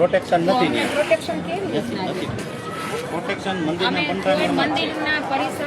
Protection નથી. Protection? Protection મંદિરના પંટાંગણમાં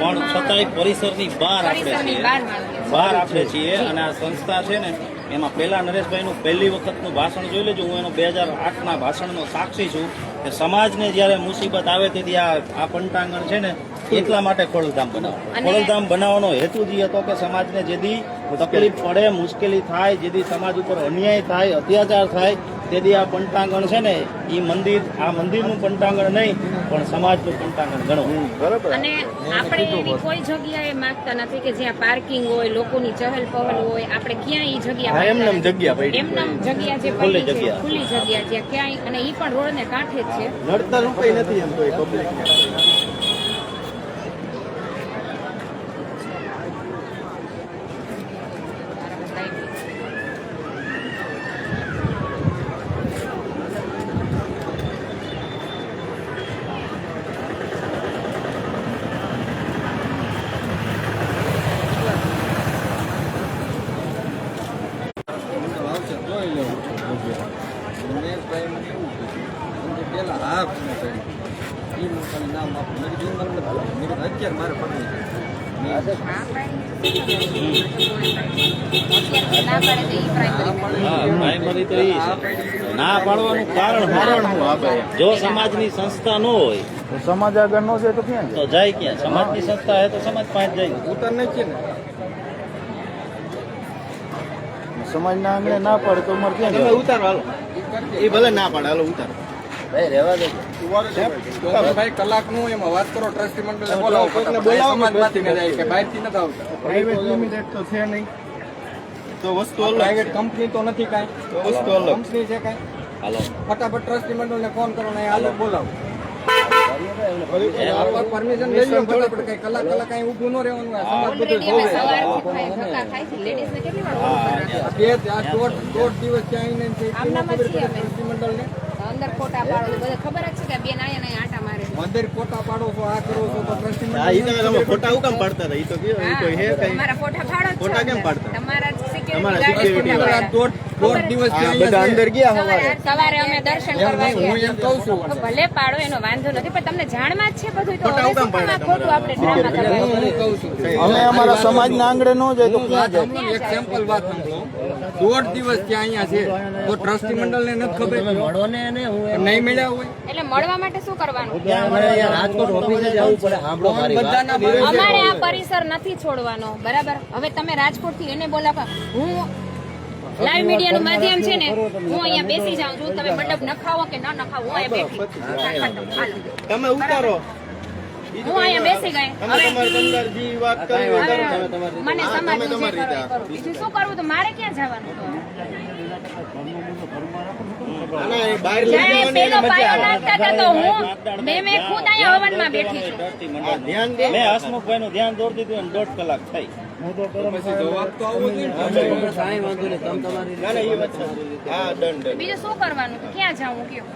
પણ છતાંય પરિસરની બહાર આપણે પરિસરની છીએ. બહાર આપણે છીએ અને આ સંસ્થા છે ને એમાં પહેલા નરેશભાઈનું પહેલી વખતનું ભાષણ જોઈ લેજો. હું એનો બે હજાર આઠના ભાષણનો સાક્ષી છું કે સમાજને જ્યારે મુસીબત આવે તેથી આ આ પંટાંગણ છે ને એટલા માટે ખોડલધામ બનાવો. ખોડલધામ બનાવવાનો હેતુ જ હતો કે સમાજને જેથી તકલીફ પડે મુશ્કેલી થાય જેથી સમાજ ઉપર અન્યાય થાય અત્યાચાર થાય તેથી આ પંટાંગણ છે ને એ મંદિર આ મંદિરનું પંટાંગણ નહીં પણ સમાજનું પંટાંગણ ગણો. બરાબર. અને આપણે એવી કોઈ જગ્યાએ માંગતા નથી કે જ્યાં પાર્કિંગ હોય લોકોની ચહલ પહલ હોય આપણે ક્યાં એ જગ્યા એમનેમ જગ્યા ભાઈ. એમનેમ જગ્યા જે ખુલ્લી છે જગ્યા. ખુલ્લી જગ્યા જ્યાં ક્યાંય અને એ પણ રોડને કાંઠે જ છે. નડતર રૂપે નથી એમ તો પબ્લિક વાઉચર જોઈ લેવું છું રમેશભાઈ મને એવું કીધું કે પેલા હાફ એ લોકોને નામ આપ્યું મેં કીધું મને મેં અત્યારે મારે પડવું ના પાડવાનું કારણ કારણ હું આપે જો સમાજની સંસ્થા ન હોય તો સમાજ આગળ નો છે તો ક્યાં તો જાય ક્યાં સમાજની સંસ્થા હે તો સમાજ પાંચ જાય ઉતર નહીં છે ને સમાજના આંગણે ના પાડે તો અમારે ક્યાં જવાનું? હાલો એ ભલે ના પાડે હાલો ઉતાર ભાઈ કલાકનું એમાં વાત કરો ટ્રસ્ટી મંડળને બોલાવો સમાજમાંથી ન જાય કે બહારથી નથી આવતા. પ્રાઇવેટ લિમિટેડ તો છે નહીં. તો વસ્તુ અલગ પ્રાઇવેટ કંપની તો નથી કાંઈ. વસ્તુ અલગ. કંપની છે કાંઈ. હાલો. ફટાફટ ટ્રસ્ટી મંડળને ફોન કરો ને હાલો બોલાવો. પરમિશન લઈ લો ફટાફટ કઈ કલાક કલાક કઈ ઊભું ન રહેવાનું આ સમાજ બધું જોવે. બે દોઢ દિવસ છે એટલી ન અંદર ફોટા પાડો બધા ખબર જ છે કે બેન આયા ને આટા મારે અંદર ફોટા પાડો છો આ કરો છો તો ટ્રસ્ટી હા ઈ તો તમે ફોટા હું કામ પાડતા હતા? ઈ તો કયો ઈ કોઈ હે કઈ? તમારા ફોટા પાડો ફોટા કેમ પાડતા? તમારા સિક્યુરિટી તમારા. દોઢ દોઢ દિવસ બધા અંદર ગયા સવારે સવારે અમે દર્શન કરવા હું ગયા. એમ કહું છું ભલે પાડો એનો વાંધો નથી પણ તમને જાણમાં જ છે બધું તો હવે હું ખોટું આપણે ડ્રામા કરવા હું કહું છું. અમે અમારા સમાજના આંગણે નો જાય તો ક્યાં જાય? એક સેમ્પલ વાત સાંભળો દોઢ દિવસ ત્યાં અહીંયા છે. તો ટ્રસ્ટી મંડળને નથી ખબર નહીં મળ્યા હોય? એટલે મળવા માટે શું કરવાનું? બધાના ભરોસે અમારે આ પરિસર નથી છોડવાનો બરાબર? હવે તમે રાજકોટથી એને બોલાવા હું લાઈવ મીડિયા નું માધ્યમ છે ને હું. અહીંયા બેસી જાઉં છું. તમે મંડપ નખાવો કે ન નખાવો હું અહીંયા બેઠી તમે ઉતારો. હું અહીંયા બેસી ગઈ. હવે કરવી મને હા, સમાજ તમે તમારી રીતે હા. બીજું શું કરવું તો મારે ક્યાં જવાનું? હસમુખભાઈ નું ધ્યાન દોરી દીધું અને દોઢ કલાક થઈ. પછી જવાબ તો આવવો જોઈએ ને. ના, ના, એ વાત સાચી. હા ડન ડન. બીજું શું કરવાનું? ક્યાં જાઉં કયો?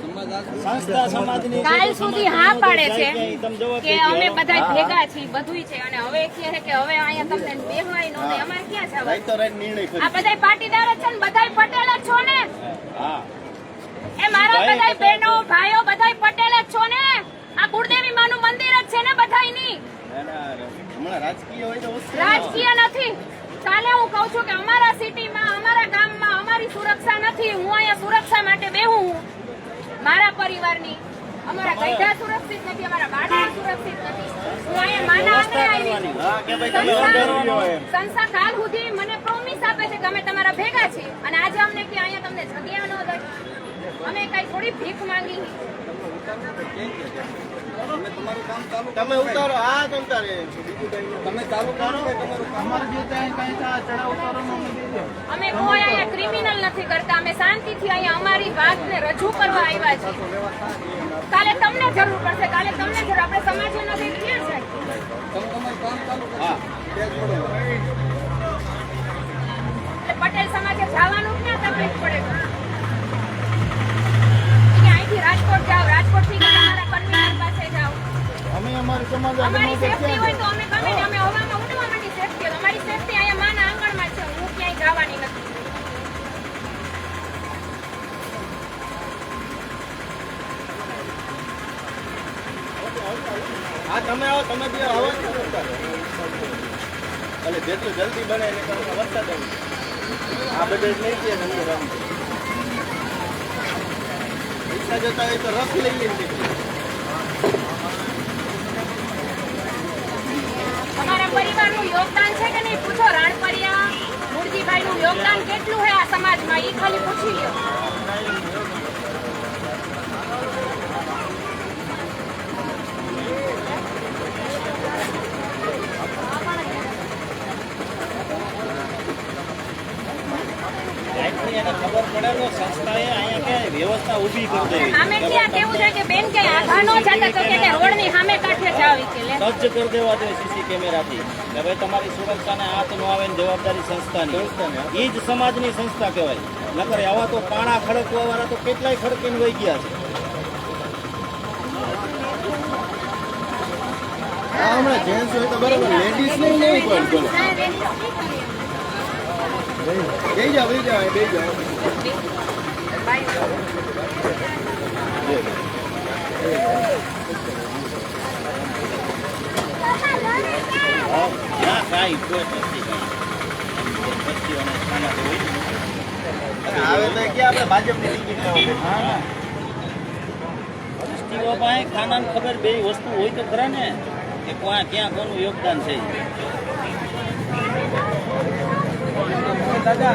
સમાજ આ સંસ્થા સમાજની છે કાલ સુધી હા પાડે છે કે. અમે બધા ભેગા છીએ બધુંય છે. અને હવે કહે કે હવે અહીંયા તમને બેહવાય નો અમારે ક્યાં જવાનું? આ બધાય પાટીદાર જ છે ને બધા પટેલ જ છો ને? એ મારા બહેનો ભાઈઓ બધા પટેલ જ છો ને? આ કુળદેવી માનું મંદિર જ છે ને બધાયની? ના, ના, હમણાં રાજકીય નથી. કાલે હું કહું છું કે અમારા સિટીમાં અમારા ગામમાં અમારી સુરક્ષા નથી. હું અહીંયા સુરક્ષા માટે બેહું. મારા પરિવારની. અમારા ગઈઢા સુરક્ષિત નથી અમારા બાળકો સુરક્ષિત નથી. હું અહીંયા માના આંગણે આવી સંસ્થા એમ. સંસ્થા કાલ સુધી મને પ્રોમિસ આપે છે કે અમે તમારા ભેગા છીએ. અને આજે અમને કે અહીંયા તમને જગ્યા ન દઈ. અમે કઈ થોડી ભીખ માંગી. તમે તમારું કામ ચાલુ કરો. તમે ઉતારો હા તમ તારે બીજું કઈ નહીં. તમે ચાલુ કરો કે તમારું જે ત્યાં કઈ થાય, ચડાવ ઉતારવામાં અમે કોઈ અહીંયા ક્રિમિનલ નથી કરતા અમે શાંતિથી અહીંયા અમારી વાતને રજૂ કરવા આવ્યા છીએ. કાલે તમને જરૂર પડશે કાલે તમને જરૂર આપણે સમાજે નથી ક્યાં જાય તમે તમારું કામ ચાલુ કરો. હા. બે જોડો એટલે પટેલ સમાજે જવાનું ક્યાં તકલીફ પડે? અહીંથી રાજકોટ અમારી સેફટી હોય તો અમે ગમે અમે હવામાં ઉડવા માટે સેફટી અમારી સેફટી અહીંયા માના આંગણમાં છે. હું ક્યાંય જવાની નથી. હા તમે આવો તમે બે આવો. એટલે જેટલું જલ્દી બને એટલે તમને વરસાદ આ બધે નહીં કે નંબર પૈસા જતા હોય તો રસ લઈ લઈએ. નીકળી. તમારા પરિવારનું યોગદાન છે કે નહીં પૂછો રાણપરિયા મૂળજીભાઈનું યોગદાન કેટલું છે આ સમાજમાં? એ ખાલી પૂછી લ્યો. આટલી એને ખબર પડે તો સંસ્થાએ અહીંયા કે વ્યવસ્થા ઊભી કરી દેવી સામે ત્યાં કેવું છે કે બેન કે આઘા નો જતા તો કે રોડની સામે કાંઠે જાવી કે લે? સજ્જ કરી દેવા જોઈએ સીસી કેમેરાથી. કે ભાઈ તમારી સુરક્ષાને હાથ ન આવે ને જવાબદારી સંસ્થાની. એ જ સમાજની સંસ્થા કહેવાય. નકર આવા તો પાણા ખડકવા વાળા તો કેટલાય ખડકીને વહી ગયા છે. હમણાં જેન્ટ્સ હોય તો બરાબર લેડીઝ નહીં નહીં પણ બોલો જાઓ જાઓ જાઓ હા, ના કાંઈ કોઈ નથી વસ્તીઓને ખાના તો હોય જ. આવે તો ક્યાં આપણે ભાજપની ટિકિટ લેવા હા ના વસ્તીઓ પાસે ખાનાની ખબર બે વસ્તુ હોય તો ખરા ને કે કોણ ક્યાં કોનું યોગદાન છે દાદા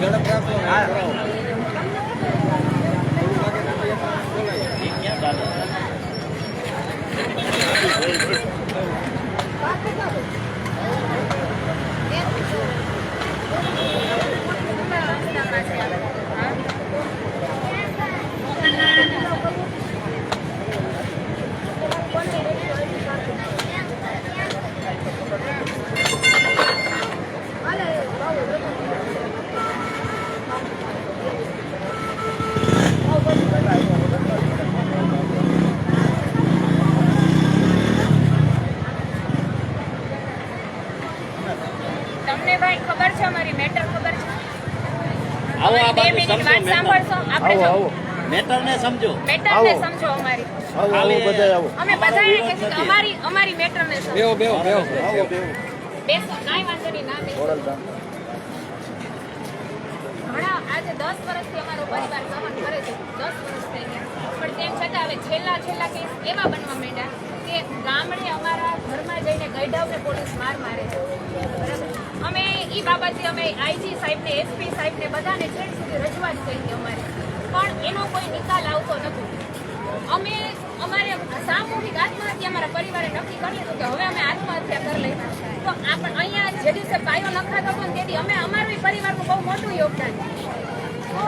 ઝડપ રાખો હા એ ક્યાં દાદા તમને ભાઈ ખબર છે અમારી મેટર ખબર છે આવો આ અમારી બે બાજુ મિનિટ વાત સાંભળશો આપણે જો મેટરને સમજો. મેટર સમજો અમારી. આવો આવો બધા આવો. અમે બધાએ કીધું કે અમારી અમારી મેટર સમજો. બેહો બેહો બેહો આવો બેહો. બેસો કાંઈ વાંધો નહીં ના બેસો. ઘણા આજે દસ વર્ષથી અમારો પરિવાર સહન કરે છે. દસ વર્ષ થઈ ગયા પણ તેમ છતાં હવે છેલ્લા છેલ્લા કેસ એવા બનવા માંડ્યા કે ગામડે અમારા ઘરમાં જઈને ગઈઢાવને પોલીસ માર મારે છે. બરાબર? અમે એ બાબતે અમે આઈજી સાહેબને, એસપી સાહેબને બધાને છેડ સુધી રજૂઆત કરી અમારે. પણ એનો કોઈ નિકાલ આવતો નથી અમે, અમારે સામૂહિક આત્મહત્યા અમારા પરિવારે નક્કી કરી લીધું કે હવે અમે આત્મહત્યા કરી લઈ તો આપણે અહીંયા જે દિવસે પાયો નખાતો હતો ને તેથી અમે અમારું પરિવારનું બહુ મોટું યોગદાન તો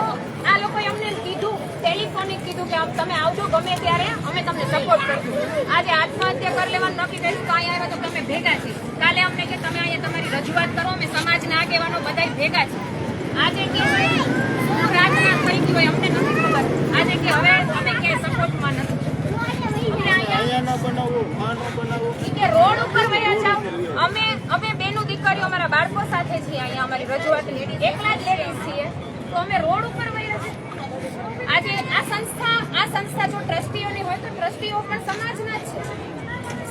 આ લોકોએ અમને કીધું, ટેલિફોનિક કીધું કે તમે આવજો ગમે ત્યારે, અમે તમને સપોર્ટ કરશું. આજે આત્મહત્યા કરી લેવાનું નક્કી કર્યું, તો અહીંયા આવ્યા તો તમે ભેગા છીએ કાલે અમને કે તમે અહીંયા તમારી રજૂઆત કરો અમે સમાજના આગેવાનો બધા ભેગા છે આજે કે શું રાજના થઈ ગયું હોય અમને નથી ખબર. આજે કે હવે અમે કે સપોર્ટમાં નથી. કે રોડ ઉપર વયા જાવ અમે અમે બેનું દીકરીઓ અમારા બાળકો સાથે છીએ અહીંયા અમારી રજૂઆત લેડી એકલા જ લેડીઝ છીએ. તો અમે રોડ ઉપર વયા છીએ આજે આ સંસ્થા આ સંસ્થા જો ટ્રસ્ટીઓની હોય તો ટ્રસ્ટીઓ પણ સમાજના જ છે.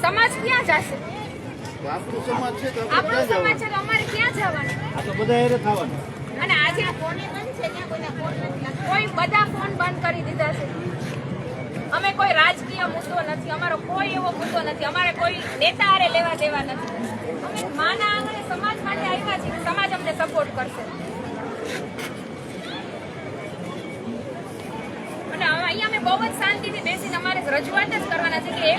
સમાજ ક્યાં જશે? આપણું સમાજ છે તો આપણો સમાજ છે તો અમારે ક્યાં જવાનું? આ તો બધા હેરે થવાનું. અને આજે ફોને બંધ છે ત્યાં કોઈના ફોન નથી કોઈ બધા ફોન બંધ કરી દીધા છે. અમે કોઈ રાજકીય મુદ્દો નથી અમારો કોઈ એવો મુદ્દો નથી અમારે કોઈ નેતા હારે લેવા દેવા નથી. અમે માના આંગણે સમાજ માટે આવ્યા છીએ સમાજ અમને સપોર્ટ કરશે. અહીંયા અમે બહુ જ શાંતિથી બેસીને અમારે રજૂઆત જ કરવાના છે કે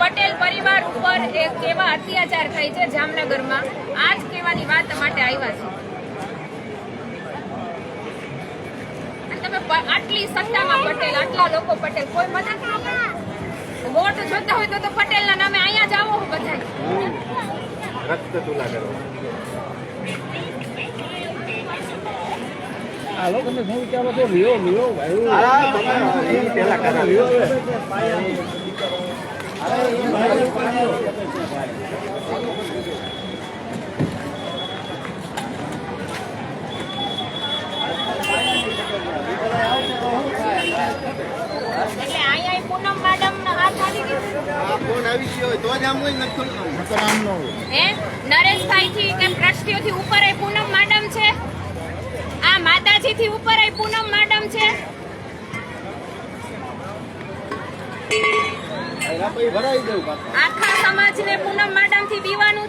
પટેલ પરિવાર ઉપર એક એવા અત્યાચાર થાય છે જામનગરમાં. આ જ કહેવાની વાત માટે આવ્યા છે. તમે આટલી સત્તામાં પટેલ, આટલા લોકો પટેલ, કોઈ મદદ ન કરે. વોટ જોતા હોય તો પટેલના નામે અહીંયા જ આવો બધા રક્ત તુલા કરવા હાલો, તમે શું વિચારો છો? લ્યો લ્યો, ભાઈ. નકર આમ ન નરેશભાઈ થી કે ટ્રસ્ટીઓથી ઉપર એ પૂનમ મેડમ છે? આ માતાજી થી ઉપર એ પૂનમ મેડમ છે આ પછી ભરાઈ દેવું પાછું. આખા સમાજને પૂનમ મેડમથી બીવાનું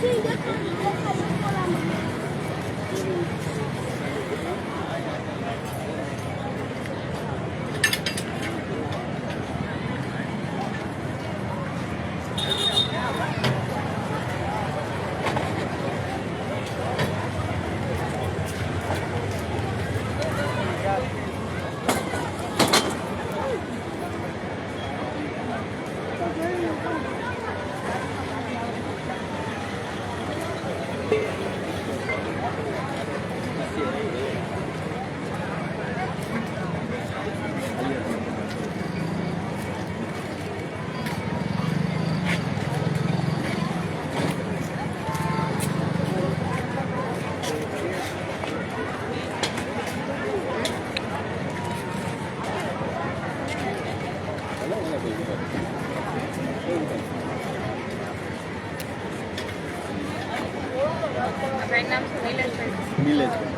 છે ભાઈ નામ શું નિલેશભાઈ નિલેશભાઈ.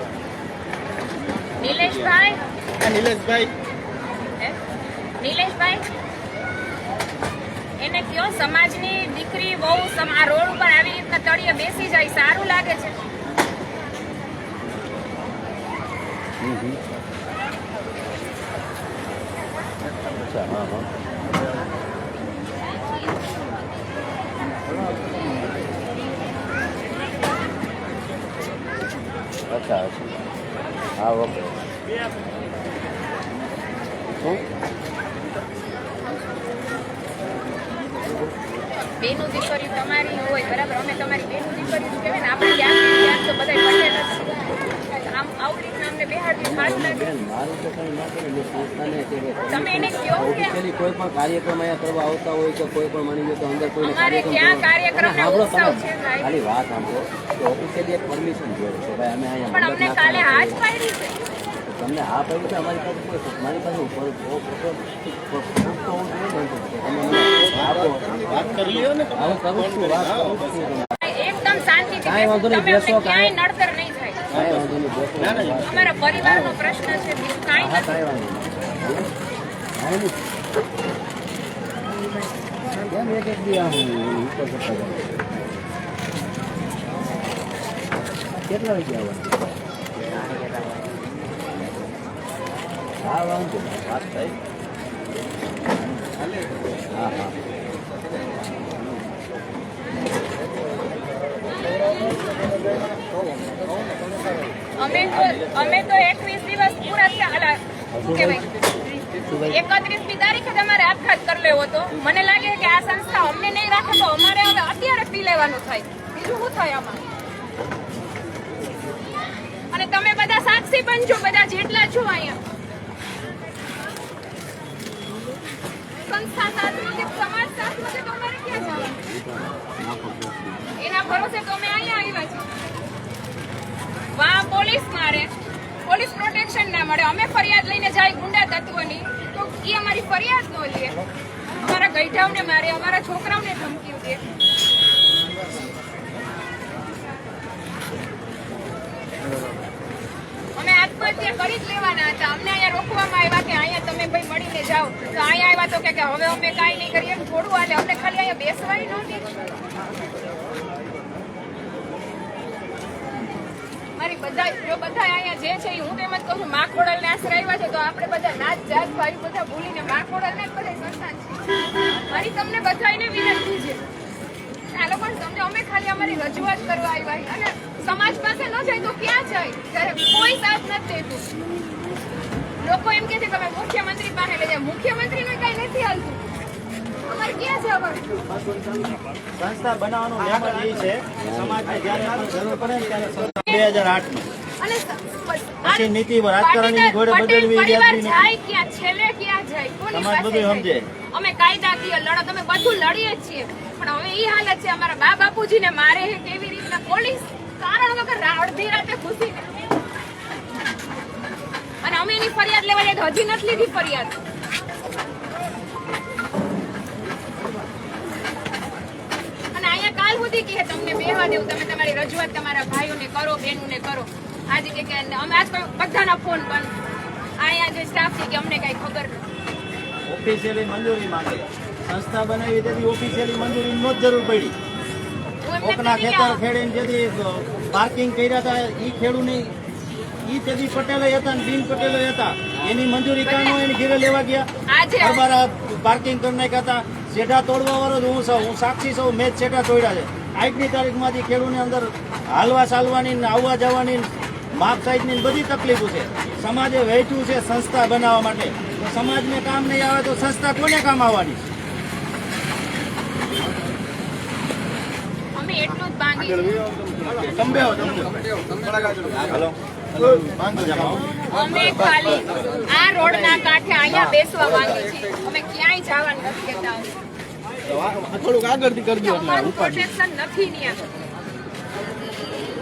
નિલેશભાઈ આ નિલેશભાઈ નિલેશભાઈ? એને કયો સમાજની દીકરી બહુ આ રોડ ઉપર આવી રીતના તળિયે બેસી જાય સારું લાગે છે. હા હા અચ્છા અચ્છા. હા ઓકે શું બેનું દીકરી તમારી હોય બરાબર અમે તમારી બેનું દીકરી કહેવાય ને આપણે ક્યાંક ને ક્યાંક તો બધા પટેલ જ આમ આવું રીતના અમને બેહાડવી સારું લાગે બેન મારું તો કંઈ ના કરે મેં સંસ્થાને કે તમે એને કહો કે ઓફિશિયલી કોઈ પણ કાર્યક્રમ અહીંયા કરવા આવતા હોય કે કોઈ પણ માની લો તો અંદર કોઈ કાર્યક્રમ સાંભળો તમે ખાલી વાત સાંભળો. કે ઓફિશિયલી એક પરમિશન જોઈએ છે ભાઈ અમે અહીંયા. પાડી તમને હા પડ્યું છે અમારી પાસે કોઈ મારી પાસે ઉપર ફોટો ફોટો જોઈએ તમે વાત કરી લ્યો ને હવે કરું છું વાત એકદમ શાંતિથી કાંઈ વાંધો નહીં, બેસો, કાંઈ નડતર નહીં થાય. કાંઈ વાંધો નહીં બેસો ના, ના, વાત. અમારા પરિવારનો પ્રશ્ન છે બીજું કાંઈ નથી. હા એક એક દી આમ ઉપર કરતા જાઓ? કેટલા વાગે આવવાનું થઈ હા હા અમે તો અમે તો એકવીસ દિવસ પૂરા થયા એકત્રીસમી તારીખે તમારે આપઘાત કરી હતો મને લાગે કે આ સંસ્થા અમને નહીં રાખે અમારે હવે અત્યારે પી લેવાનું થાય. બીજું શું થાય આમાં? અને તમે બધા સાક્ષી બનજો, બધા જેટલા છો અહીંયા. સંસ્થા સાથ નથી સમાજ સાથ એના ભરોસે તો અમે અહીંયા આવ્યા છીએ. વાહ, પોલીસ મારે. પોલીસ પ્રોટેક્શન ના મળે. અમે ફરિયાદ લઈને જાય ગુંડા તત્વની. એ અમારી ફરિયાદ ન લે. અમારા ગઈઢાઓને મારે, અમારા છોકરાઓને ધમકી દે. અમે આત્મહત્યા કરી જ લેવાના હતા. અમને અહીંયા રોકવામાં આવ્યા કે અહીંયા તમે ભાઈ મળીને જાઓ. તો અહીંયા આવ્યા તો કે હવે અમે કાંઈ નહીં કરીએ થોડું હાલે. અમને ખાલી અહીંયા બેસવાય નહોતી મારી બધા જો બધા અહીંયા જે છે હું તો એમ જ કહું છું માખોડલ ને આશરે આવ્યા છે, તો આપણે બધા નાચ જાત ભાઈ બધા ભૂલીને માખોડલ ને જ બધા સંસ્થાન છે. મારી તમને બધાને વિનંતી છે. આ પણ સમજો, અમે ખાલી અમારી રજૂઆત કરવા આવ્યા અને સમાજ પાસે ન જાય તો ક્યાં જાય? ત્યારે કોઈ સાથ નથી દેતું. લોકો એમ કે છે તમે મુખ્યમંત્રી પાસે લઈ જાય. મુખ્યમંત્રીને કઈ નથી હાલતું. અમારે સંસ્થા બનાવવાનું નિયમ એ છે સમાજને જ્યારે જરૂર પડે ત્યારે બે હજાર આઠ અને પછી નીતિ રાજકારણની ઘોડે બદલવી સમાજ બધું સમજે. અમે કાયદાકીય લડત અમે બધું લડીએ છીએ. પણ હવે એ હાલત છે અમારા બા બાપુજીને મારે છે કેવી રીતના પોલીસ કારણ વગર અડધી રાતે ઘૂસી અને અમે એની ફરિયાદ લેવા હજી નથી લીધી ફરિયાદ અને અહીંયા કાલ સુધી કે તમને બેહવા દેવું તમે તમારી રજૂઆત તમારા ભાઈઓને કરો બહેનોને કરો. આજે કે અમે આજ બધાના ફોન બંધ. અહીંયા જે સ્ટાફ છે કે અમને કઈ ખબર નથી. ઓફિશિયલી મંજૂરી માંગે. સંસ્થા બનાવી તેથી ઓફિશિયલી મંજૂરી નો જ જરૂર પડી. કોકના ખેતર ખેડીને જેથી પાર્કિંગ કર્યા હતા એ ખેડૂની ઈ તેથી પટેલો હતા ને બિન પટેલો હતા. એની મંજૂરી કાં નો એની ઘેરે લેવા ગયા? આજે પાર્કિંગ કરી નાખ્યા હતા શેઠા તોડવા વાળો જ હું છું. હું સાક્ષી છું મેં જ તોડ્યા છે. આજની તારીખમાંથી ખેડૂને અંદર હાલવા ચાલવાની ને આવવા જવાની માપ સાઈઝની ને બધી તકલીફો છે. સમાજે વહેંચ્યું છે સંસ્થા બનાવવા માટે. તો સમાજને કામ નહીં આવે તો સંસ્થા કોને કામ આવવાની? અમે ખાલી આ રોડના કાંઠે અહીંયા બેસવા માંગીએ છીએ. અમે ક્યાંય જવાનું નથી કહેતા. થોડુંક આગળથી કરજો અમારું પ્રોટેક્શન નથી ન્યા.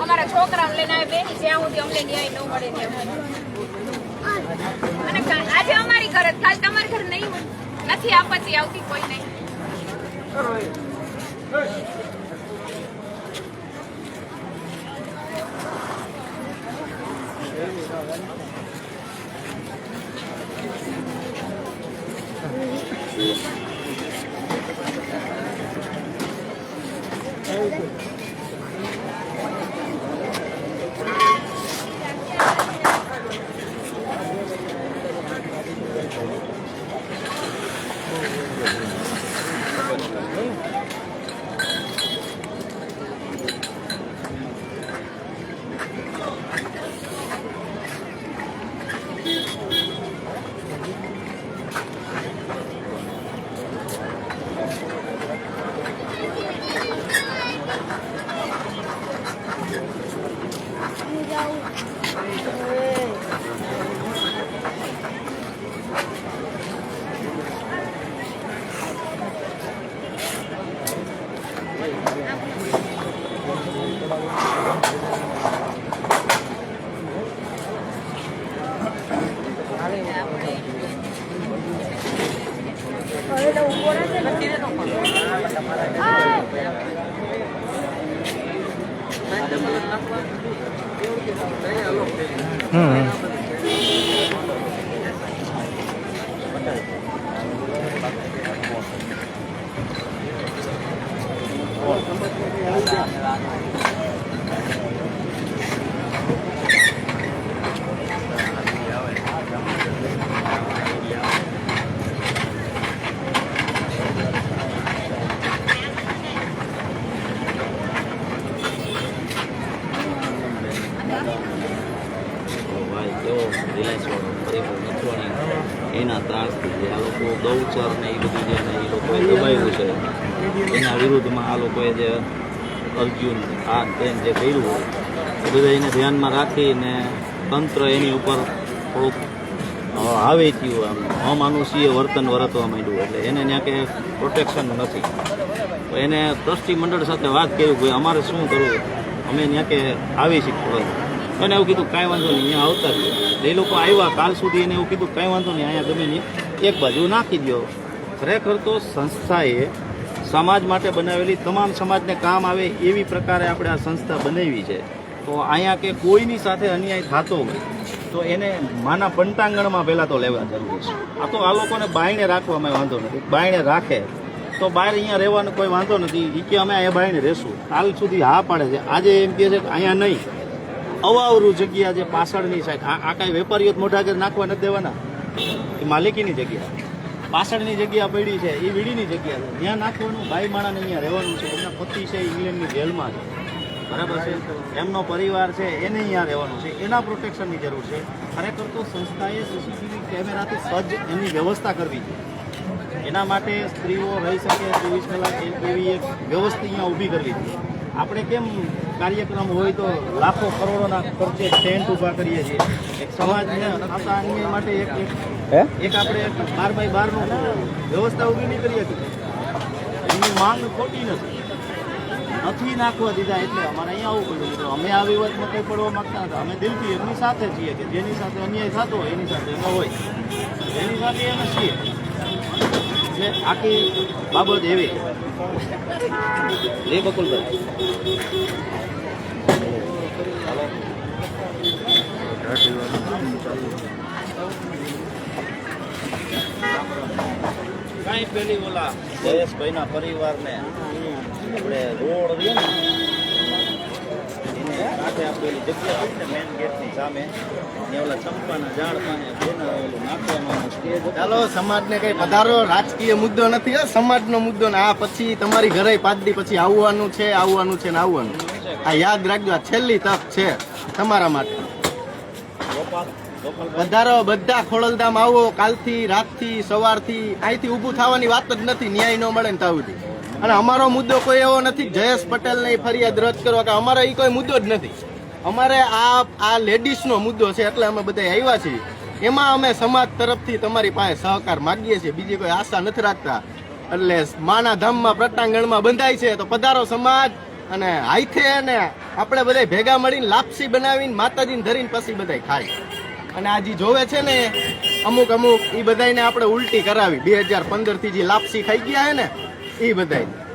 અમારા છોકરાઓને લઈને આવે બેની જ્યાં સુધી અમને ન્યાય ન મળે ત્યાં અને આજે અમારી ઘર કાલ તમારી ઘર નહીં નથી આપત્તિ આવતી કોઈ નહીં. ભાઈ ગૌચર ને એ બધું જે એ લોકોએ દબાવ્યું છે. એના વિરુદ્ધમાં આ લોકોએ જે અર્જુન, આ તેમ જે કર્યું એ બધા એને ધ્યાનમાં રાખીને તંત્ર એની ઉપર થોડુંક આવે થયું આમ. અમાનુષીય વર્તન વર્તવા માંડ્યું. એટલે એને ત્યાં કે પ્રોટેક્શન નથી. તો એને ટ્રસ્ટી મંડળ સાથે વાત કરી ભાઈ, અમારે શું કરવું? અમે ત્યાં કે આવી છીએ એને એવું કીધું, કાંઈ વાંધો નહીં, અહીંયા આવતા જ. એ લોકો આવ્યા કાલ સુધી એને એવું કીધું, કંઈ વાંધો નહીં, અહીંયા ગમે નહીં. એક બાજુ નાખી દો ખરેખર તો સંસ્થાએ સમાજ માટે બનાવેલી તમામ સમાજને કામ આવે એવી પ્રકારે આપણે આ સંસ્થા બનાવી છે. તો અહીંયા કે કોઈની સાથે અન્યાય થતો હોય, તો એને માના પંટાંગણમાં પહેલાં તો લેવા જરૂરી છે. આ તો આ લોકોને બાયણે રાખવામાં વાંધો નથી. બાયણે રાખે. તો બહાર અહીંયા રહેવાનો કોઈ વાંધો નથી. કે અમે અહીંયા બાયણે રહેશું. કાલ સુધી હા પાડે છે. આજે એમ કહે છે કે અહીંયા નહીં. અવાવરું જગ્યા જે પાછળની સાઈડ આ કાંઈ વેપારીઓ મોઢા આગળ નાખવા નથી દેવાના? એ માલિકીની જગ્યા. પાછળની જગ્યા પડી છે, એ વીડીની જગ્યા છે. ત્યાં નાખવાનું, ભાઈ માણાને અહીંયા રહેવાનું છે. એમના પતિ છે ઇંગ્લેન્ડની જેલમાં છે. બરાબર છે? એમનો પરિવાર છે, એને અહીંયા રહેવાનું છે. એના પ્રોટેક્શનની જરૂર છે. ખરેખર તો સંસ્થાએ સીસીટીવી કેમેરાથી સજ્જ એની વ્યવસ્થા કરવી છે. એના માટે સ્ત્રીઓ રહી શકે ચોવીસ કલાક એવી એક વ્યવસ્થા અહીંયા ઊભી કરવી છે. આપણે કેમ કાર્યક્રમ હોય તો લાખો કરોડોના ખર્ચે ટેન્ટ ઊભા કરીએ છીએ. એક સમાજને આપણા અન્ય માટે એક એક આપણે એક બાર બાય બારનું વ્યવસ્થા ઊભી નહીં કરી શકીએ એમની માંગ ખોટી નથી. નથી નાખવા દીધા એટલે અમારે અહીંયા આવવું પડ્યું. મિત્રો અમે આ વિવાદમાં કંઈ પડવા માંગતા હતા અમે દિલથી એમની સાથે છીએ કે જેની સાથે અન્યાય થતો હોય એની સાથે અમે હોય. એની સાથે અમે છીએ. એટલે આખી બાબત એવી. લે બકુલભાઈ. કાંઈ ને ચાલો, સમાજને કઈ પધારો, રાજકીય મુદ્દો નથી, હો, સમાજનો મુદ્દો ને આ પછી તમારી ઘરે દી પછી આવવાનું છે આવવાનું છે ને આવવાનું. આ યાદ રાખજો, આ છેલ્લી તક છે તમારા માટે. પધારો બધા ખોડલધામ આવો, કાલથી, રાતથી, સવારથી. અહીંથી ઊભું થવાની વાત જ નથી, ન્યાય ન મળે ને તાવથી અને અમારો મુદ્દો કોઈ એવો નથી, જયેશ પટેલને ફરિયાદ રદ કરવા કે અમારો એ કોઈ મુદ્દો જ નથી. અમારે આ આ લેડીઝનો મુદ્દો છે, એટલે અમે બધા આવ્યા છીએ. એમાં અમે સમાજ તરફથી તમારી પાસે સહકાર માગીએ છીએ, બીજી કોઈ આશા નથી રાખતા. એટલે માના ધામમાં પ્રટાંગણમાં બંધાય છે, તો પધારો સમાજ. અને હાઈથે અને આપણે બધા ભેગા મળીને લાપસી બનાવીને, માતાજીને ધરીને પછી બધા ખાય. અને આ જે જોવે છે ને, અમુક અમુક એ બધાને આપણે ઉલટી કરાવી. બે હજાર પંદરથી જે લાપસી ખાઈ ગયા હે ને એ બધાય